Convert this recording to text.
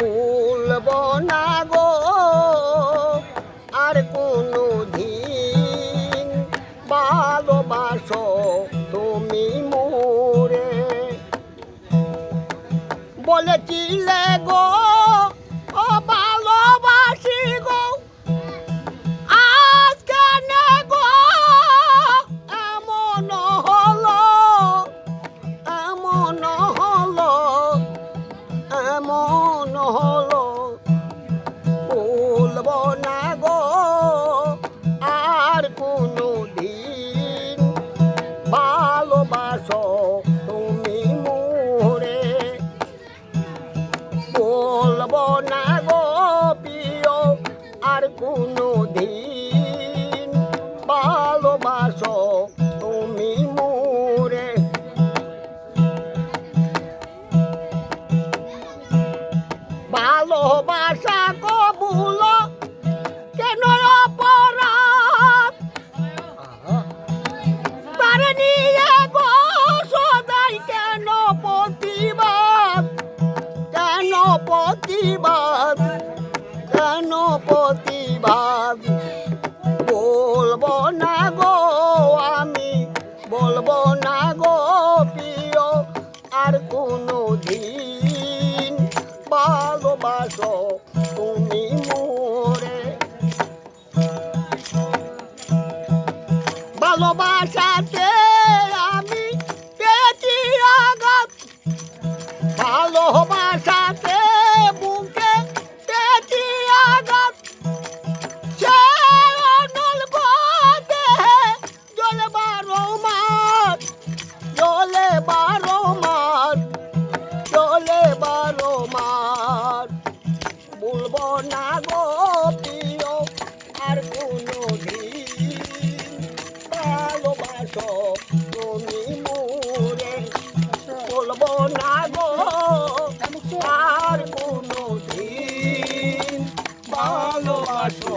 বলব না গো, আর কোনো দিন ভালোবাসো তুমি মোরে। বলেছিলে গো, ও ভালোবাসি গো হলো কোনো দিন ভালোবাসো তুমি মোরে। বলব না গো প্রিয়, আর কোনো দিন ভালোবাসো তুমি মোরে। ভালোবাসা তার নিয়ে গো, সদাই কেন প্রতিবাদ? কেন প্রতিবাদ? কেন প্রতিবাদ? বলব না গো আমি, বলব না গো প্রিয়, আর কোনো দিন ভালোবাসো তুমি মোরে। ভালোবাসাতে আমি ভালোবাসো তুমি মোরে বলব না ভালোবাসো